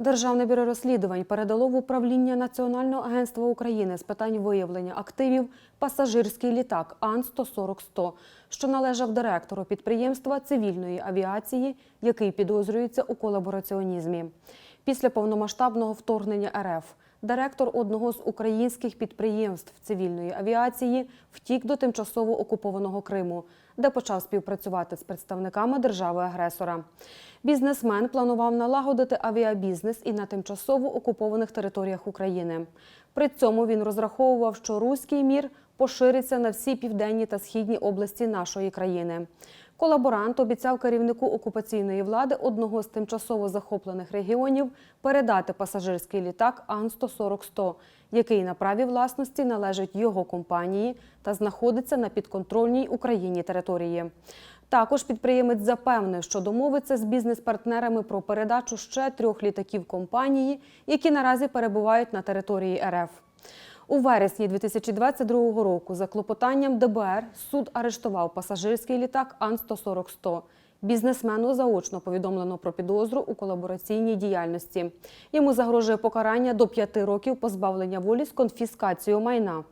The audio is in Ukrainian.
Державне бюро розслідувань передало в управління Національного агентства України з питань виявлення активів пасажирський літак Ан-140-100, що належав директору підприємства цивільної авіації, який підозрюється у колабораціонізмі. Після повномасштабного вторгнення РФ директор одного з українських підприємств цивільної авіації втік до тимчасово окупованого Криму, де почав співпрацювати з представниками держави-агресора. Бізнесмен планував налагодити авіабізнес і на тимчасово окупованих територіях України. При цьому він розраховував, що руський мір пошириться на всі південні та східні області нашої країни. Колаборант обіцяв керівнику окупаційної влади одного з тимчасово захоплених регіонів передати пасажирський літак Ан-140-100, який на праві власності належить його компанії та знаходиться на підконтрольній Україні території. Також підприємець запевнив, що домовиться з бізнес-партнерами про передачу ще трьох літаків компанії, які наразі перебувають на території РФ. У вересні 2022 року за клопотанням ДБР суд арештував пасажирський літак Ан-140-100. Бізнесмену заочно повідомлено про підозру у колабораційній діяльності. Йому загрожує покарання до п'яти років позбавлення волі з конфіскацією майна.